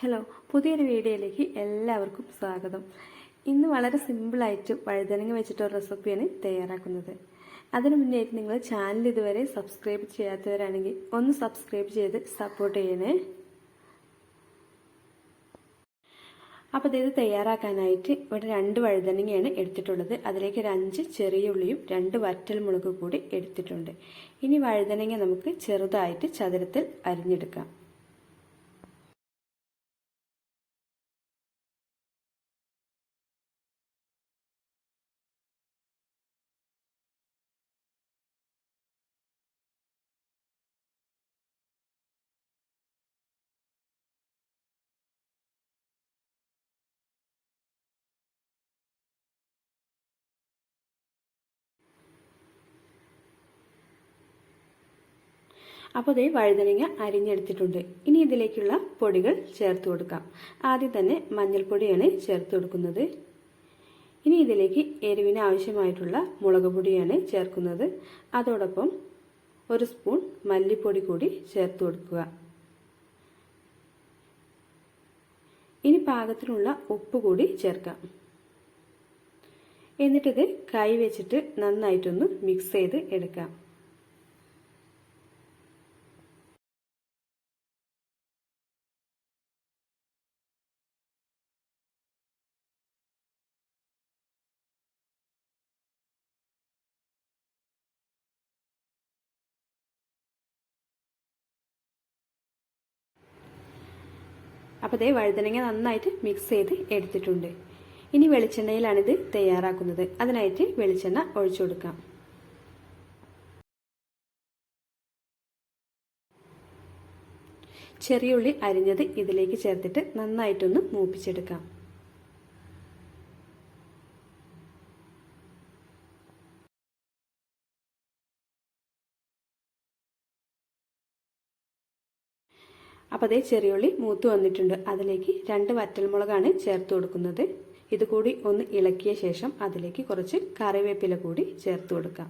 Hello പുതിയൊരു വീഡിയോയിലേക്ക് എല്ലാവർക്കും സ്വാഗതം. ഇന്ന് വളരെ സിമ്പിളായിട്ട് വഴുതനങ്ങ വെച്ചിട്ട് വെച്ചിട്ടൊരു റെസിപ്പിയാണ് തയ്യാറാക്കുന്നത്. അതിനു മുന്നേയായിട്ട് നിങ്ങൾ ചാനൽ ഇതുവരെ സബ്സ്ക്രൈബ് ചെയ്യാത്തവരാണെങ്കിൽ ഒന്ന് സബ്സ്ക്രൈബ് ചെയ്ത് സപ്പോർട്ട് ചെയ്യണേ. അപ്പോൾ ഇത് തയ്യാറാക്കാനായിട്ട് ഇവിടെ രണ്ട് വഴുതനങ്ങയാണ് എടുത്തിട്ടുള്ളത്. അതിലേക്ക് ഒരു അഞ്ച് ചെറിയ ഉള്ളിയും രണ്ട് വറ്റൽ മുളക് കൂടി എടുത്തിട്ടുണ്ട്. ഇനി വഴുതനങ്ങ നമുക്ക് ചെറുതായിട്ട് ചതുരത്തിൽ അരിഞ്ഞെടുക്കാം. അപ്പോൾ ഇതേ വഴുതനങ്ങ അരിഞ്ഞെടുത്തിട്ടുണ്ട്. ഇനി ഇതിലേക്കുള്ള പൊടികൾ ചേർത്ത് കൊടുക്കാം. ആദ്യം തന്നെ മഞ്ഞൾപ്പൊടിയാണ് ചേർത്ത് കൊടുക്കുന്നത്. ഇനി ഇതിലേക്ക് എരിവിന് ആവശ്യമായിട്ടുള്ള മുളക് പൊടിയാണ് ചേർക്കുന്നത്. അതോടൊപ്പം ഒരു സ്പൂൺ മല്ലിപ്പൊടി കൂടി ചേർത്ത് കൊടുക്കുക. ഇനി പാകത്തിനുള്ള ഉപ്പ് കൂടി ചേർക്കാം. എന്നിട്ടിത് കൈ വെച്ചിട്ട് നന്നായിട്ടൊന്ന് മിക്സ് ചെയ്ത് എടുക്കാം. അപ്പോൾ അതേ വഴുതനങ്ങ നന്നായിട്ട് മിക്സ് ചെയ്ത് എടുത്തിട്ടുണ്ട്. ഇനി വെളിച്ചെണ്ണയിലാണിത് തയ്യാറാക്കുന്നത്. അതിനായിട്ട് വെളിച്ചെണ്ണ ഒഴിച്ചു കൊടുക്കാം. ചെറിയുള്ളി അരിഞ്ഞത് ഇതിലേക്ക് ചേർത്തിട്ട് നന്നായിട്ടൊന്ന് മൂപ്പിച്ചെടുക്കാം. അപ്പോൾ അതേ ചെറിയുള്ളി മൂത്ത് വന്നിട്ടുണ്ട്. അതിലേക്ക് രണ്ട് വറ്റൽമുളകാണ് ചേർത്ത് കൊടുക്കുന്നത്. ഇതുകൂടി ഒന്ന് ഇളക്കിയ ശേഷം അതിലേക്ക് കുറച്ച് കറിവേപ്പില കൂടി ചേർത്ത് കൊടുക്കാം.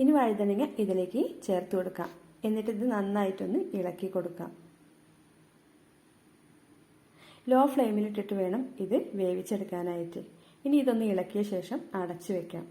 ഇനി വഴുതനങ്ങ ഇതിലേക്ക് ചേർത്ത് കൊടുക്കാം. എന്നിട്ട് ഇത് നന്നായിട്ടൊന്ന് ഇളക്കി കൊടുക്കാം. ലോ ഫ്ലെയിമിലിട്ടിട്ട് വേണം ഇത് വേവിച്ചെടുക്കാനായിട്ട്. ഇനി ഇതൊന്ന് ഇളക്കിയ ശേഷം അടച്ചു വെക്കാം.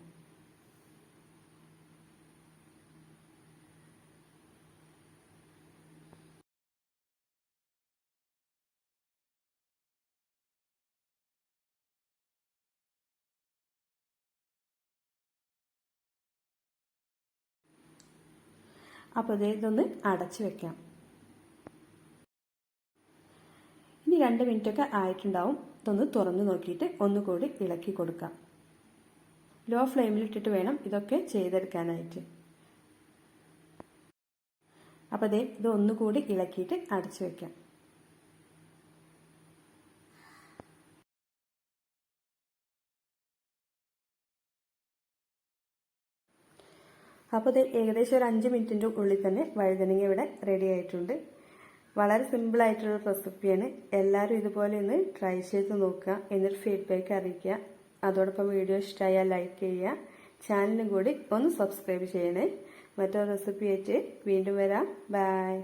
അപ്പോൾ ഇതൊന്ന് അടച്ചു വെക്കാം. ഇനി രണ്ട് മിനിറ്റൊക്കെ ആയിട്ടുണ്ടാവും. ഇതൊന്ന് തുറന്നു നോക്കിയിട്ട് ഒന്നുകൂടി ഇളക്കി കൊടുക്കാം. ലോ ഫ്ലെയിമിലിട്ടിട്ട് വേണം ഇതൊക്കെ ചെയ്തെടുക്കാനായിട്ട്. അപ്പോൾ അതേ ഇത് ഒന്നുകൂടി ഇളക്കിയിട്ട് അടച്ചു വെക്കാം. അപ്പോൾ ഇത് ഏകദേശം ഒരു അഞ്ച് മിനിറ്റിന്റെ ഉള്ളിൽ തന്നെ വഴുതനങ്ങ ഇവിടെ റെഡി ആയിട്ടുണ്ട്. വളരെ സിമ്പിൾ സിമ്പിളായിട്ടുള്ള റെസിപ്പിയാണ് എല്ലാവരും ഇതുപോലെ ഒന്ന് ട്രൈ ചെയ്ത് നോക്കുക എന്നിട്ട് ഫീഡ്ബാക്ക് അറിയിക്കുക. അതോടൊപ്പം വീഡിയോ ഇഷ്ടമായാൽ ലൈക്ക് ചെയ്യുക. ചാനലും കൂടി ഒന്ന് സബ്സ്ക്രൈബ് ചെയ്യണേ. മറ്റൊരു റെസിപ്പി ആയിട്ട് വീണ്ടും വരാം. ബൈ